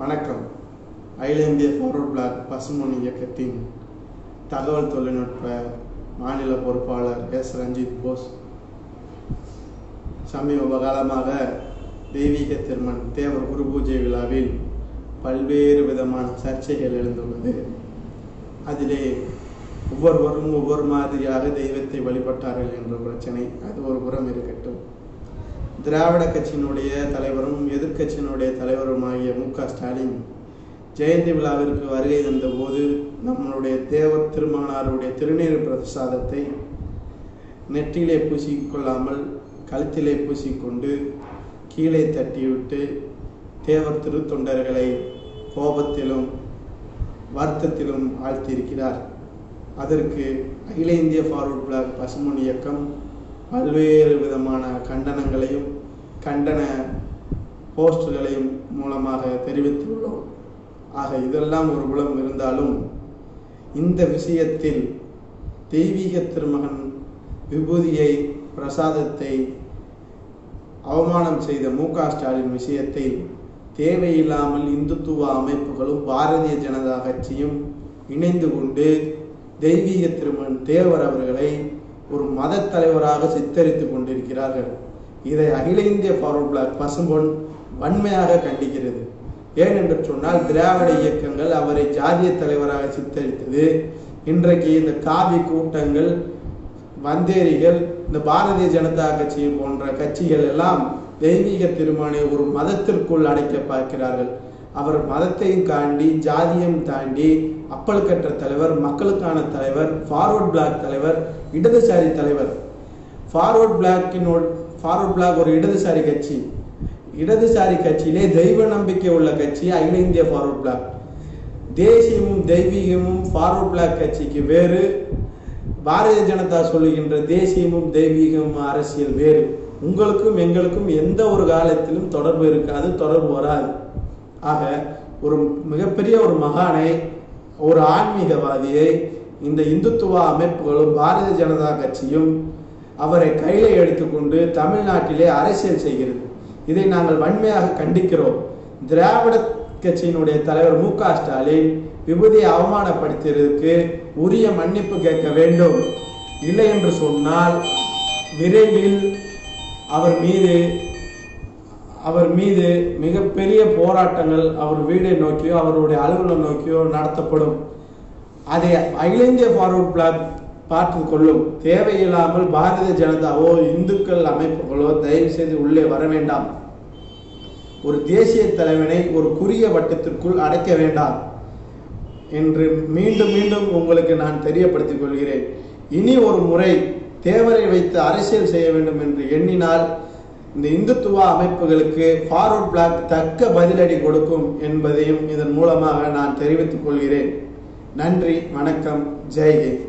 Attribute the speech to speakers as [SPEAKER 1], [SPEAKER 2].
[SPEAKER 1] வணக்கம். அகில இந்திய ஃபார்வர்ட் பிளாக் பசுமொழி இயக்கத்தின் தகவல் தொழில்நுட்ப மாநில பொறுப்பாளர் எஸ். ரஞ்சித் போஸ். சமீப காலமாக தெய்வீக திருமண் தேவர் குரு பூஜை விழாவில் பல்வேறு விதமான சர்ச்சைகள் எழுந்துள்ளது. அதிலே ஒவ்வொருவரும் ஒவ்வொரு மாதிரியாக தெய்வத்தை வழிபட்டார்கள் என்ற பிரச்சனை அது ஒரு புறம் இருக்கட்டும். திராவிட கட்சியினுடைய தலைவரும் எதிர்க்கட்சியினுடைய தலைவருமாகிய மு க ஸ்டாலின் ஜெயந்தி விழாவிற்கு வருகை தந்தபோது நம்மளுடைய தேவர் திருமகனாருடைய திருநீர் பிரசாதத்தை நெற்றியிலே பூசிக்கொள்ளாமல் கழுத்திலே பூசிக்கொண்டு கீழே தட்டிவிட்டு தேவர் திருத்தொண்டர்களை கோபத்திலும் வருத்தத்திலும் ஆழ்த்தியிருக்கிறார். அதற்கு அகில இந்திய ஃபார்வர்ட் பிளாக் பசுமன் இயக்கம் பல்வேறு விதமான கண்டனங்களையும் கண்டன போஸ்டர்களையும் மூலமாக தெரிவித்துள்ளோம். ஆக இதெல்லாம் ஒரு புலம் இருந்தாலும் இந்த விஷயத்தில் தெய்வீக திருமகன் விபூதியை பிரசாதத்தை அவமானம் செய்த மு ஸ்டாலின் விஷயத்தில் தேவையில்லாமல் இந்துத்துவ அமைப்புகளும் பாரதிய ஜனதா கட்சியும் இணைந்து கொண்டு தெய்வீக திருமன் தேவர் அவர்களை ஒரு மத தலைவராக சித்தரித்து கொண்டிருக்கிறார்கள். இதை அகில இந்திய ஃபார்வர்ட் பிளாக் பசும்பொன் வன்மையாக கண்டிக்கிறது. ஏனென்று சொன்னால் திராவிட இயக்கங்கள் அவரை ஜாதிய தலைவராக சித்தரித்தது. இன்றைக்கு இந்த காவி கூட்டங்கள் வந்தேரிகள் இந்த பாரதிய ஜனதா கட்சி போன்ற கட்சிகள் எல்லாம் தெய்வீக திருமணை ஒரு மதத்திற்குள் அடைக்க பார்க்கிறார்கள். அவர் மதத்தையும் தாண்டி ஜாதியம் தாண்டி அப்பல் கற்ற தலைவர் மக்களுக்கான தலைவர் ஃபார்வர்ட் பிளாக் தலைவர் இடதுசாரி தலைவர். ஃபார்வர்ட் பிளாக்கினோட ஃபார்வர்ட் பிளாக் ஒரு இடதுசாரி கட்சி. இடதுசாரி கட்சியிலே தெய்வ நம்பிக்கை உள்ள கட்சி அகில இந்திய ஃபார்வர்ட் பிளாக் தேசியமும் தெய்வீகமும் ஃபார்வர்ட் பிளாக் கட்சிக்கு வேறு. பாரதிய ஜனதா சொல்லுகின்ற தேசியமும் தெய்வீகமும் அரசியல் வேறு. உங்களுக்கும் எங்களுக்கும் எந்த ஒரு காலத்திலும் தொடர்பு இருக்காது தொடர்பு வராது. ஆக ஒரு மிகப்பெரிய ஒரு மகானை ஒரு ஆன்மீகவாதியை இந்த இந்துத்துவ அமைப்புகளும் பாரதிய ஜனதா கட்சியும் அவரை கையில எடுத்துக்கொண்டு தமிழ்நாட்டிலே அரசியல் செய்கிறது. இதை நாங்கள் வன்மையாக கண்டிக்கிறோம். திராவிட கட்சியினுடைய தலைவர் மு க ஸ்டாலின் விபூதியை அவமானப்படுத்தியதற்கு உரிய மன்னிப்பு கேட்க வேண்டும். இல்லை என்று சொன்னால் விரைவில் அவர் மீது அவர் மீது மிகப்பெரிய போராட்டங்கள் அவர் வீடை நோக்கியோ அவருடைய அலுவலகம் நோக்கியோ நடத்தப்படும். அதை அகில இந்திய ஃபார்வர்ட் பிளாக் பார்த்து கொள்ளும். தேவையில்லாமல் பாரதிய ஜனதாவோ இந்துக்கள் அமைப்புகளோ தயவு செய்து உள்ளே வர வேண்டாம். ஒரு தேசிய தலைவனை ஒரு குறுகிய வட்டத்திற்குள் அடைக்க வேண்டாம் என்று மீண்டும் மீண்டும் உங்களுக்கு நான் தெரியப்படுத்திக் கொள்கிறேன். இனி ஒரு முறை தேவரை வைத்து அரசியல் செய்ய வேண்டும் என்று எண்ணினால் இந்த இந்துத்துவ அமைப்புகளுக்கு ஃபார்வர்ட் பிளாக் தக்க பதிலடி கொடுக்கும் என்பதையும் இதன் மூலமாக நான் தெரிவித்துக் கொள்கிறேன். நன்றி வணக்கம் ஜெய்ஹிந்த்